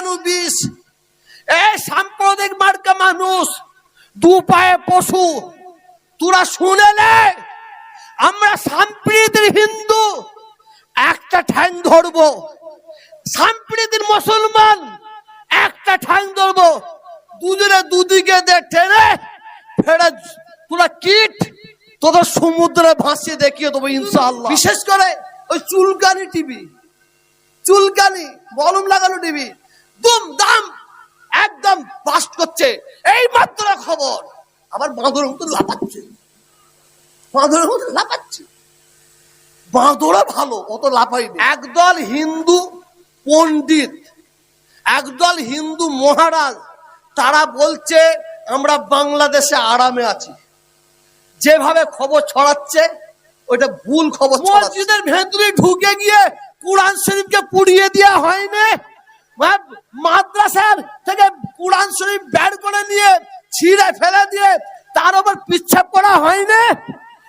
লাগানো বিষ সাম্প্রদায়িক মার্কা মানুষ, দু পায়ে পশু। তোরা শুনেলে আমরা সাম্প্রীতির হিন্দু, একটা ঠ্যাং ধরবো। সাম্প্রীতির মুসলমান, একটা ঠ্যাং ধরবো। দুজনে দুদিকে টেনে ফেরে তোরা কিট তোদের সমুদ্রে ভাসিয়ে দেখিয়ে দেবো ইনশাআল্লাহ। বিশেষ করে ওই চুলকানি টিভি। চুলকানি মলম লাগানো টিভি। দুম দাম, একদম বাস্ট করছে। এই মাত্র খবর। আবার বাঁদরের মতো লাপাচ্ছে বাঁদরের মতো লাপাচ্ছে বাঁদরা ভালো অত লাফাইনি একদল হিন্দু পণ্ডিত, একদল হিন্দু মহারাজ, তারা বলছে, আমরা বাংলাদেশে আরামে আছি। যেভাবে খবর ছড়াচ্ছে, ওইটা ভুল খবর মসজিদের ভেতরে ঢুকে গিয়ে কোরআন শরীফকে পুড়িয়ে দেওয়া হয়নি? মাদ্রাসার থেকে কোরআন শরীফ বের করে নিয়ে ছিঁড়ে ফেলে দিয়ে তার উপর পিচ্ছাপ করা হয়নি?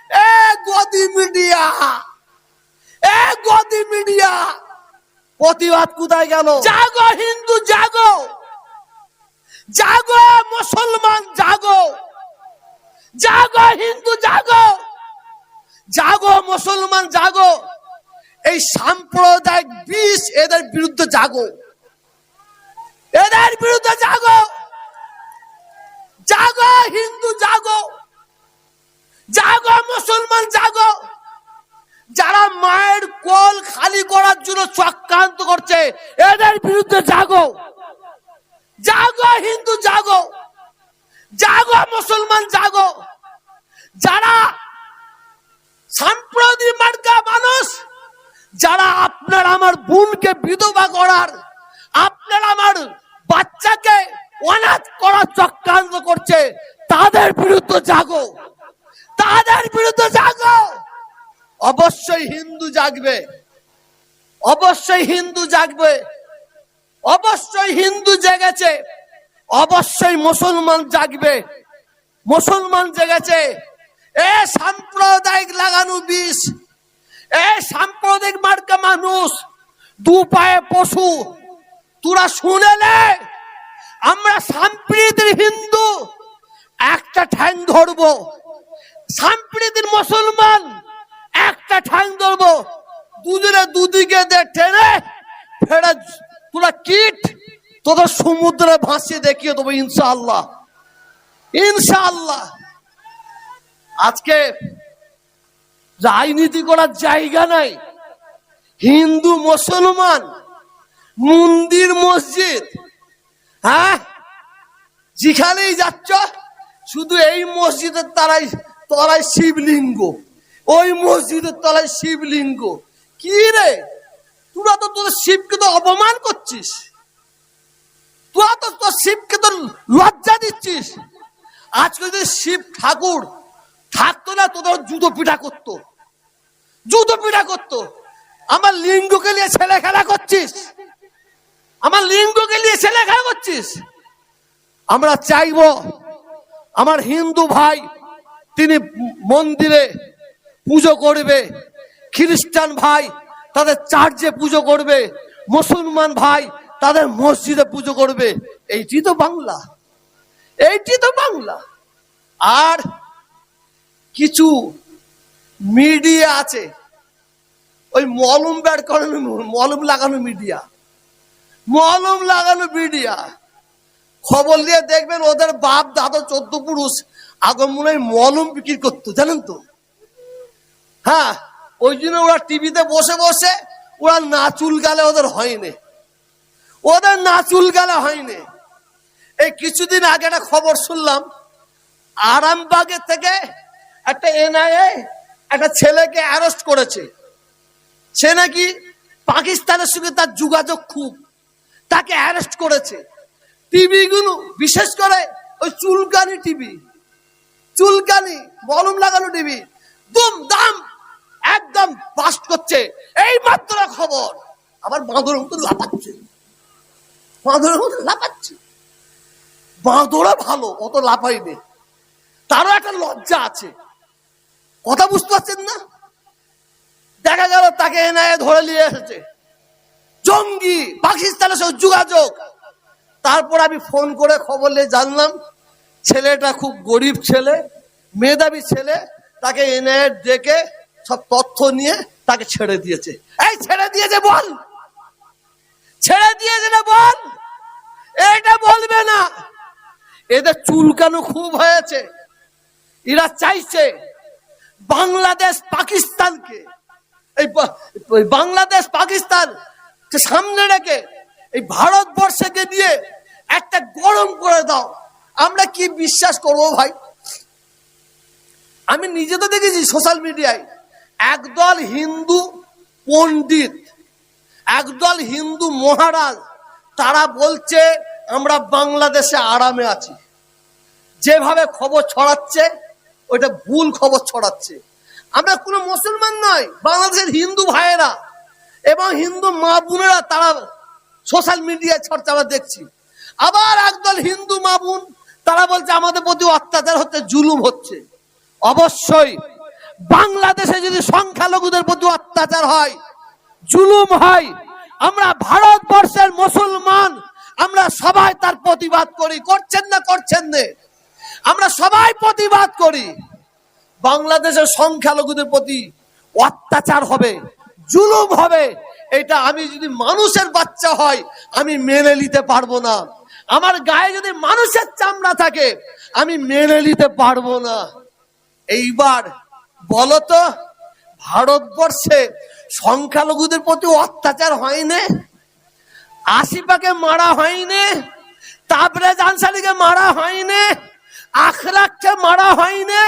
এ গদি মিডিয়া! এ গদি মিডিয়া! প্রতিবাদ কোথায় গেল? জাগো হিন্দু, জাগো! জাগো মুসলমান, জাগো! জাগো হিন্দু, জাগো! জাগো মুসলমান, জাগো! এই সাম্প্রদায়িক বিষ এদের বিরুদ্ধে জাগো। এদের বিরুদ্ধে জাগো। জাগো, হিন্দু জাগো। জাগো, মুসলমান জাগো। যারা মায়ের কোল খালি করার জন্য চক্রান্ত করছে, এদের বিরুদ্ধে জাগো। জাগো, হিন্দু জাগো। জাগো, মুসলমান জাগো। যারা সাম্প্রদায়িক মার্কা মানুষ, যারা আপনার আমার বোনকে বিধবা করার, আপনার আমার বাচ্চাকে অনাথ করার চক্রান্ত করছে, তাদের বিরুদ্ধে জাগো। তাদের বিরুদ্ধে জাগো। অবশ্যই হিন্দু জাগবে। অবশ্যই হিন্দু জাগবে। অবশ্যই হিন্দু জেগেছে। অবশ্যই মুসলমান জাগবে। মুসলমান জেগেছে। এ সাম্প্রদায়িক লাগানো বিষ। এ সাম্প্রদায়িক মার্কা মানুষ। দু পায়ে পশু। তোরা শুনেলে আমরা সাম্প্রীতির হিন্দু, একটা ঠ্যাং ধরবো। সাম্প্রীতির মুসলমান, একটা ঠ্যাং ধরবো। দুজনে দুদিকে দে টেনে ফেরে তোরা কিট, তোদের সমুদ্রে ভাসিয়ে দেখিয়ে দেবো ইনশাআল্লাহ। ইনশাআল্লাহ। আজকে রাজনীতি করার জায়গা নাই। হিন্দু, মুসলমান মন্দির মসজিদ। হ্যাঁ? যেখানেই যাচ্ছ, শুধু এই মসজিদের তারাই তলায় শিবলিঙ্গ। ওই মসজিদের তলায় শিবলিঙ্গ। কি রে? তোরা তো তোর শিবকে তো অপমান করছিস। তোরা তো তোর শিবকে তো লজ্জা দিচ্ছিস। আজকে যদি শিব ঠাকুর থাকতো না, তোদের জুতো পিঠা করতো। জুতো পিঠা করতো। আমার লিঙ্গকে নিয়ে ছেলে খেলা করছিস। আমার লিঙ্গকে নিয়ে ছেলে খেলা করছিস? আমরা চাইব আমার হিন্দু ভাই তিনি মন্দিরে পুজো করবে, খ্রিস্টান ভাই তাদের চার্চে পুজো করবে, মুসলমান ভাই তাদের মসজিদে পুজো করবে। এইটি তো বাংলা। এইটি তো বাংলা। আর কিছু মিডিয়া আছে। ওই মলম বের করানো, মলম লাগানো মিডিয়া। মলম লাগানো মিডিয়া। খবর দিয়ে দেখবেন ওদের বাপ, দাদা, চোদ্দ পুরুষ আগে মনে হয় মলম বিক্রি করতো, জানেন তো? হ্যাঁ ওই জন্য ওরা টিভিতে বসে বসে ওরা নাচুল গালে ওদের হয়নি। ওদের নাচুল গালে হয়নি। এই কিছুদিন আগে একটা খবর শুনলাম, আরামবাগে থেকে একটা এনআইএ একটা ছেলেকে অ্যারেস্ট করেছে। সে নাকি পাকিস্তানের সঙ্গে তার যোগাযোগ খুব তাকে অ্যারেস্ট করেছে। টিভি গুলো, বিশেষ করে ওই চুলকানি টিভি চুলকানি, মলম লাগানো টিভি দুম দাম একদম বাস্ট করছে। এই মাত্র খবর। আবার বাঁদরের মতো লাপাচ্ছে বাঁদরের মতো লাপাচ্ছে বাঁদরা ভালো, অত লাফাইনি তারও একটা লজ্জা আছে। কথা বুঝতে পারছেন না? দেখা গেল তাকে এনআইএ ধরে নিয়ে এসেছে। জঙ্গি, পাকিস্তানের সঙ্গে যোগাযোগ। তারপর আমি ফোন করে খবর নিয়ে জানলাম, ছেলেটা খুব গরিব ছেলে, মেধাবী ছেলে, তাকে এনে ডেকে সব তথ্য নিয়ে তাকে ছেড়ে দিয়েছে। এই ছেড়ে দিয়েছে বল! ছেড়ে দিয়েছে না বল! এটা বলবে না! এদের চুলকানো খুব হয়েছে। এরা চাইছে বাংলাদেশ পাকিস্তানকে এই বাংলাদেশ পাকিস্তান কে সামনে রেখে এই ভারতবর্ষকে নিয়ে একটা গরম করে দাও। আমরা কি বিশ্বাস করব ভাই? আমি নিজে তো দেখেছি সোশ্যাল মিডিয়ায় একদল হিন্দু পণ্ডিত, একদল হিন্দু মহারাজ, তারা বলছে, আমরা বাংলাদেশে আরামে আছি। যেভাবে খবর ছড়াচ্ছে, ওইটা ভুল খবর ছড়াচ্ছে। আমরা কোনো মুসলমান নয়, বাংলাদেশের হিন্দু ভাইয়েরা। এবং হিন্দু মা বোনেরা তারা সোশ্যাল মিডিয়ায় চর্চা দেখছি। আবার একদল হিন্দু মা বোন, তারা বলছে, আমাদের প্রতি অত্যাচার হচ্ছে, জুলুম হচ্ছে। অবশ্যই, বাংলাদেশে যদি সংখ্যালঘুদের প্রতি অত্যাচার হয়, জুলুম হয়, আমরা ভারতবর্ষের মুসলমান, আমরা সবাই তার প্রতিবাদ করি। করছেন না করছেন না। আমরা সবাই প্রতিবাদ করি। বাংলাদেশের সংখ্যালঘুদের প্রতি অত্যাচার হবে। জুলুম হবে। এটা আমি যদি মানুষের বাচ্চা হয়, আমি মেনে নিতে পারব না। আমার গায়ে যদি মানুষের চামড়া থাকে, আমি মেনে নিতে পারব না। এইবার বলতো ভারতবর্ষে সংখ্যালঘুদের প্রতি অত্যাচার হয়নি? আশিপাকে মারা হয়নি? তারপরে জানসালিকে মারা হয়নি? আখরাককে মারা হয়নি?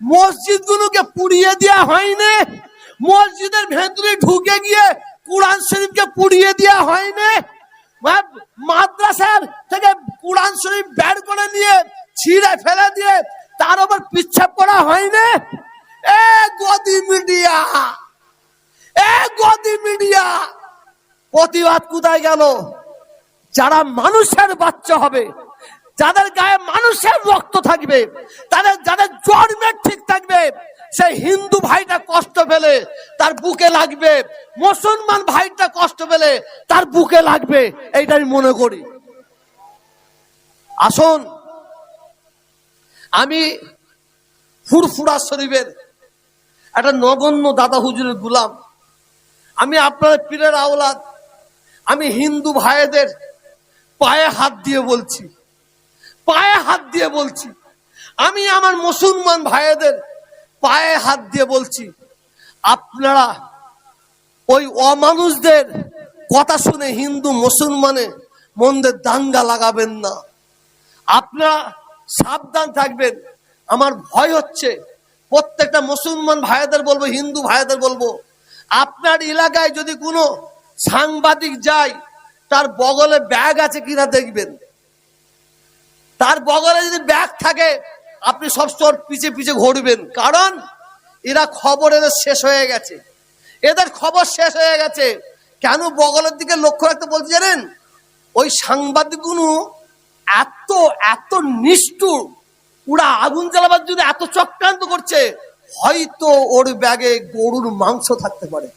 মসজিদ গুলোকে পুড়িয়ে দেওয়া হয়নি? মসজিদের ভেতরে ঢুকে গিয়ে কোরআন শরীফকে পুড়িয়ে দেওয়া হয়নি। মাদ্রাসার থেকে কোরআন শরীফ বের করে নিয়ে ছিঁড়ে ফেলে দিয়ে তার উপর পিচ্ছাপ করা হয়নি? এ গদি মিডিয়া! এ গদি মিডিয়া! প্রতিবাদ কোথায় গেল? যারা মানুষের বাচ্চা হবে, যাদের গায়ে মানুষের রক্ত থাকবে, তাদের, যাদের জন্মের ঠিক থাকবে সেই হিন্দু ভাইটা কষ্ট পেলে তার বুকে লাগবে। মুসলমান ভাইটা কষ্ট পেলে তার বুকে লাগবে। এইটা আমি মনে করি। আসুন, আমি ফুরফুরা শরীফের একটা নগণ্য দাদা হুজুরের গুলাম। আমি আপনাদের পীরের আওলাদ, আমি হিন্দু ভাইদের পায়ে হাত দিয়ে বলছি। পায়ে হাত দিয়ে বলছি। আমি আমার মুসলমান ভাইদের পায়ে হাত দিয়ে বলছি, আপনারা ওই অমানুষদের কথা শুনে হিন্দু মুসলমানে মন্দের দাঙ্গা লাগাবেন না। আপনারা সাবধান থাকবেন। আমার ভয় হচ্ছে, প্রত্যেকটা মুসলমান ভাইদের বলব, হিন্দু ভাইদের বলব, আপনার এলাকায় যদি কোনো সাংবাদিক যায়, তার বগলে ব্যাগ আছে কিনা দেখবেন। তার বগলে যদি ব্যাগ থাকে আপনি সব সবসময় পিছে পিছে ঘুরবেন। কারণ এরা খবর এদের শেষ হয়ে গেছে। এদের খবর শেষ হয়ে গেছে। কেন বগলের দিকে লক্ষ্য রাখতে বলতে জানেন? ওই সাংবাদিকগুলো এত এত নিষ্ঠুর। ওরা আগুন জ্বালাবার জন্য এত চক্রান্ত করছে, হয়তো ওর ব্যাগে গরুর মাংস থাকতে পারে।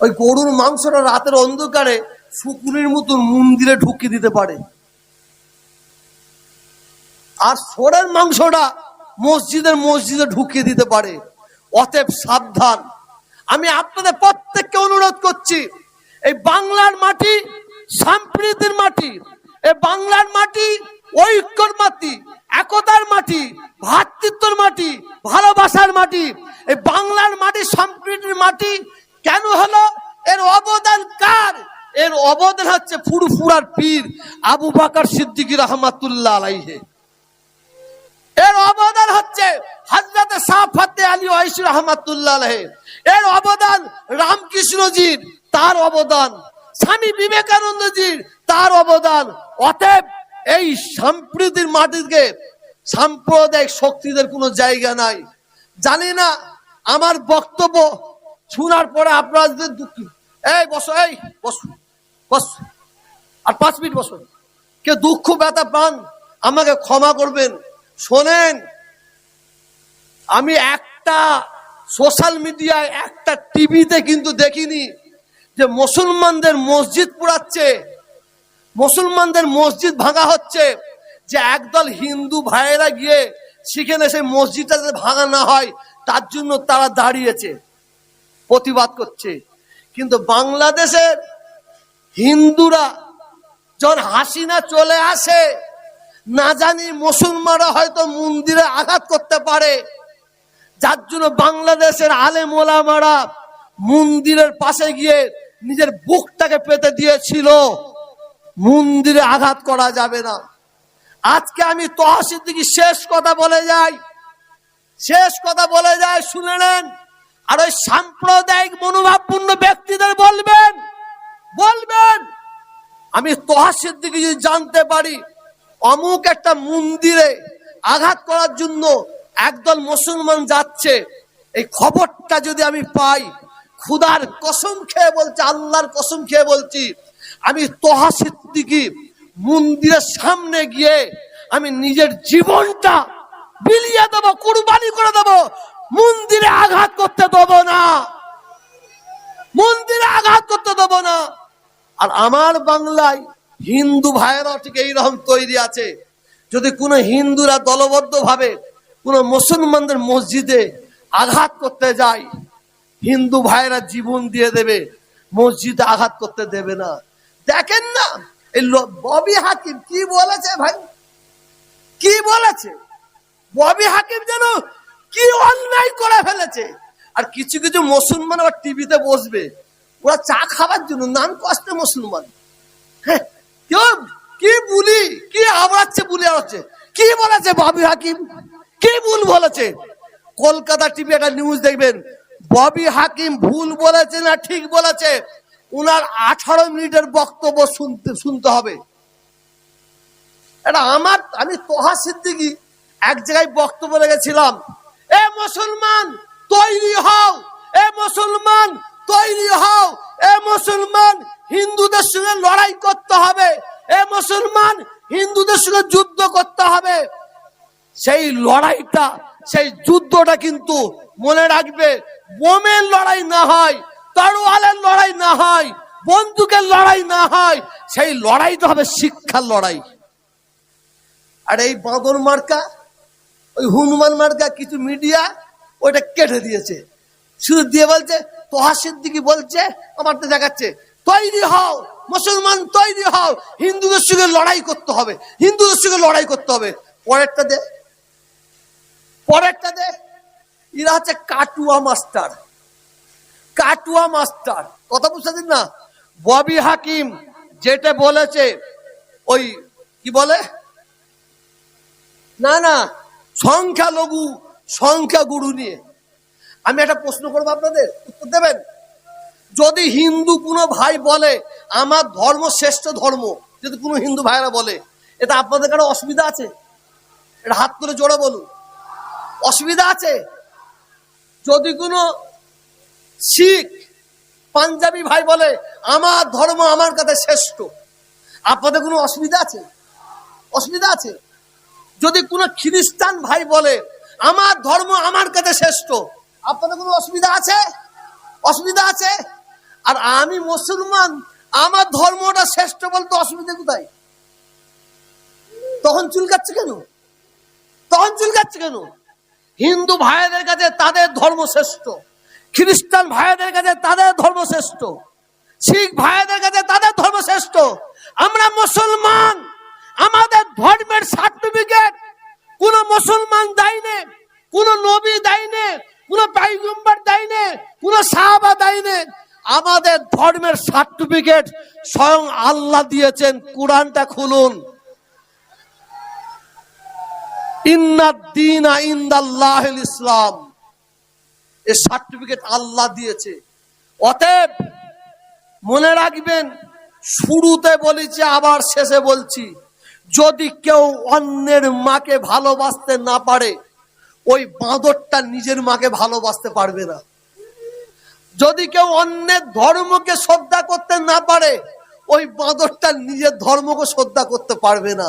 ওই গরুর মাংসটা রাতের অন্ধকারে শুকুরের মতন মন্দিরে ঢুকিয়ে দিতে পারে। আর সোরের মাংসটা মসজিদের মসজিদে ঢুকিয়ে দিতে পারে। অতএব সাবধান। আমি আপনাদের প্রত্যেককে অনুরোধ করছি, এই বাংলার মাটি সম্প্রীতির মাটি, এই বাংলার মাটি, ঐক্যর মাটি, একতার মাটি ভ্রাতৃত্বর মাটি, ভালোবাসার মাটি, এই বাংলার মাটি সম্প্রীতির মাটি কেন হলো? এর অবদান কার? এর অবদান হচ্ছে ফুরফুরার পীর আবু বাকার সিদ্দিকী রহমাতুল্লাহ আলাইহে। এর অবদান হচ্ছে হজরত সাফাতে আলী ওয়াইসি রহমাতুল্লাহ। এর অবদান রামকৃষ্ণজির, তার অবদান স্বামী বিবেকানন্দজির, তার অবদান। অতএব এই সম্প্রীতির মাটিকে সাম্প্রদায়িক শক্তিদের কোনো জায়গা নাই। জানি না আমার বক্তব্য শোনার পরে আপনারা যদি দুঃখ এই বসো এই বসো, বস। আর পাঁচ মিনিট বসো। কেউ দুঃখ ব্যথা পান, আমাকে ক্ষমা করবেন। শোনেন, আমি একটা সোশ্যাল মিডিয়ায় একটা টিভিতে কিন্তু দেখিনি যে মুসলমানদের মসজিদ পুরাচ্ছে মুসলমানদের মসজিদ ভাঙা হচ্ছে, যে একদল হিন্দু ভাইয়েরা গিয়ে সেখানে সেই মসজিদটা যাতে ভাঙা না হয়, তার জন্য তারা দাঁড়িয়েছে, প্রতিবাদ করছে। কিন্তু বাংলাদেশের হিন্দুরা যখন হাসিনা চলে আসে না জানি মুসলমানরা হয়তো মন্দিরে আঘাত করতে পারে। যার জন্য বাংলাদেশের আলেম ওলামারা মন্দিরের পাশে গিয়ে নিজের বুকটাকে পেতে দিয়েছিল। মন্দিরে আঘাত করা যাবে না। আজকে আমি তহসিল দিকে শেষ কথা বলে যাই। শেষ কথা বলে যায় শুনে নেন। আর ওই সাম্প্রদায়িক মনোভাবপূর্ণ ব্যক্তিদের বলবেন। বলবেন। আমি তহাসের দিকে যদি জানতে পারি অমুক একটা মন্দিরে আঘাত করার জন্য একদল মুসলমান যাচ্ছে। এই খবরটা যদি আমি পাই, খুদার কসম খেয়ে বলছি, আল্লাহর কসম খেয়ে বলছি, আমি তোহা সিদ্দিকি মন্দিরের সামনে গিয়ে আমি নিজের জীবনটা বিলিয়ে দেবো, কুরবানি করে দেবো। মন্দিরে আঘাত করতে দেবো না। মন্দিরে আঘাত করতে দেবো না। আর আমার বাংলায় হিন্দু ভাইয়েরাও ঠিক এইরকম তৈরি আছে। যদি কোনো হিন্দুরা দলবদ্ধ ভাবে কোনো মুসলমানদের মসজিদে আঘাত করতে যায় হিন্দু ভাইয়েরা জীবন দিয়ে দেবে মসজিদে আঘাত করতে দেবে না। দেখেন না এই ববি হাকিম কি বলেছে ভাই? কি বলেছে? ববি হাকিম যেন কি অন্যায় করে ফেলেছে। আর কিছু কিছু মুসলমান আবার টিভিতে বসবে। ওরা চা খাবার জন্য নাম কষ্টে মুসলমান। হ্যাঁ, কি বুলি, কি আওড়াচ্ছে বুলি আওড়াচ্ছে কি বলেছে ববি হাকিম? কি ভুল বলেছে? কলকাতা টিভি একটা নিউজ দেখবেন। ববি হাকিম ভুল বলেছে না ঠিক বলেছে? উনার আঠারো মিনিটের বক্তব্য শুনতে শুনতে হবে। এটা আমার, আমি তোহা সিদ্দিকি এক জায়গায় বক্তব্য রেখেছিলাম। এ মুসলমান, তৈরি হও! এ মুসলমান, তৈরি হও! এ মুসলমান হিন্দুদের সঙ্গে লড়াই করতে হবে। এ মুসলমান হিন্দুদের সঙ্গে যুদ্ধ করতে হবে। সেই লড়াইটা, সেই যুদ্ধটা কিন্তু মনে রাখবে, বোমের লড়াই না হয়, তরোয়ালের লড়াই না হয়, বন্দুকের লড়াই না হয়, সেই লড়াইটা হবে শিক্ষার লড়াই। আর এই বাঁদর মার্কা, ওই হনুমান মার্কা কিছু মিডিয়া ওইটা কেটে দিয়েছে। শুধু দিয়ে বলছে তোহাসের দিকে বলছে আমার তো দেখাচ্ছে। তৈরি হও, মুসলমান তৈরি হও হিন্দুদের সঙ্গে লড়াই করতে হবে হিন্দুদের সঙ্গে লড়াই করতে হবে। পরেরটা দে পরেরটা দে, এরা হচ্ছে কাটুয়া মাস্টার কাটুয়া মাস্টার। কথা বুঝতে দিন না? ববি হাকিম যেটা বলেছে, ওই কি বলে? না না, সংখ্যালঘু, সংখ্যাগুরু নিয়ে। আমি একটা প্রশ্ন করব আপনাদের, উত্তর দেবেন? যদি হিন্দু কোনো ভাই বলে, আমার ধর্ম শ্রেষ্ঠ ধর্ম যদি কোনো হিন্দু ভাইরা বলে, এটা আপনাদের কারও অসুবিধা আছে? এটা হাত তুলে জোরে বলুন। অসুবিধা আছে? যদি কোনো শিখ, পাঞ্জাবি ভাই বলে, আমার ধর্ম আমার কাছে শ্রেষ্ঠ আপনাদের কোনো অসুবিধা আছে? অসুবিধা আছে? যদি কোনো খ্রিস্টান ভাই বলে, আমার ধর্ম আমার কাছে শ্রেষ্ঠ আপনাদের কোনো অসুবিধা আছে? অসুবিধা আছে? আর আমি মুসলমান, আমার ধর্মটা শ্রেষ্ঠ বলতে অসুবিধা কোথায়? তখন চুলকাচ্ছে কেন? তখন চুলকাচ্ছে কেন? হিন্দু ভাইদের কাছে তাদের ধর্ম শ্রেষ্ঠ, খ্রিস্টান ভাইদের কাছে তাদের ধর্ম শ্রেষ্ঠ, শিখ ভাইদের কাছে তাদের ধর্ম শ্রেষ্ঠ। আমরা মুসলমান, আমাদের ধর্মের সার্টিফিকেট কোন মুসলমান দেয়নি, কোন নবী দেয়নি, কোন পাইগম্বর দেয়নি, কোন সাহাবা দেয়নি। আমাদের ধর্মের সার্টিফিকেট স্বয়ং আল্লাহ দিয়েছেন, কোরআনটা খুলুন। ইসলাম। এ সার্টিফিকেট আল্লাহ দিয়েছে। অতএব মনে রাখবেন, শুরুতে বলেছি, আবার শেষে বলছি, যদি কেউ অন্যের মাকে ভালোবাসতে না পারে, ওই বাঁদরটা নিজের মাকে ভালোবাসতে পারবে না। যদি কেউ অন্যের ধর্মকে শ্রদ্ধা করতে না পারে, ওই বাঁদরটা নিজের ধর্মকে শ্রদ্ধা করতে পারবে না।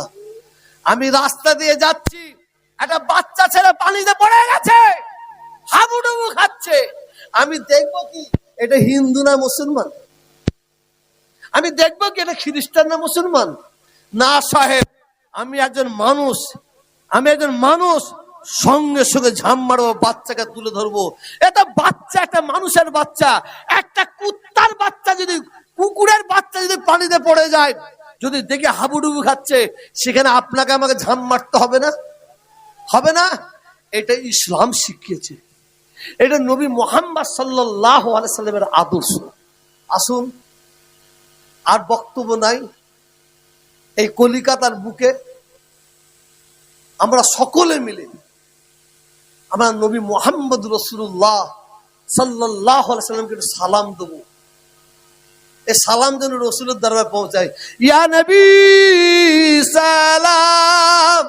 আমি রাস্তা দিয়ে যাচ্ছি, একটা বাচ্চা ছেলে পানিতে পড়ে গেছে, হাবুডুবু খাচ্ছে। আমি দেখব কি, এটা হিন্দু না মুসলমান? আমি দেখব কি, এটা খ্রিস্টান না মুসলমান? না সাহেব, আমি একজন মানুষ, আমি একজন মানুষ। সঙ্গে সঙ্গে ঝাম মারবো, বাচ্চাকে তুলে ধরবো। এটা বাচ্চা, একটা মানুষের বাচ্চা। একটা কুত্তার বাচ্চা যদি, কুকুরের বাচ্চা যদি পানিতে পড়ে যায়, যদি দেখে হাবুডুবু খাচ্ছে, সেখানে আপনাকে আমাকে ঝাম মারতে হবে না? হবে না? এটা ইসলাম শিখিয়েছে। এটা নবী মোহাম্মদ সাল্লাহ সাল্লামের আদর্শ। আসুন, আর বক্তব্য নাই। এই কলিকাতার বুকে আমরা সকলে মিলে আমরা নবী মোহাম্মদ রসুল্লাহ সাল্লাহ সাল্লামকে একটু সালাম দেবো। এই সালাম যেন রসুলের দরবারে পৌঁছায়। ইয়া নবী, সালাম।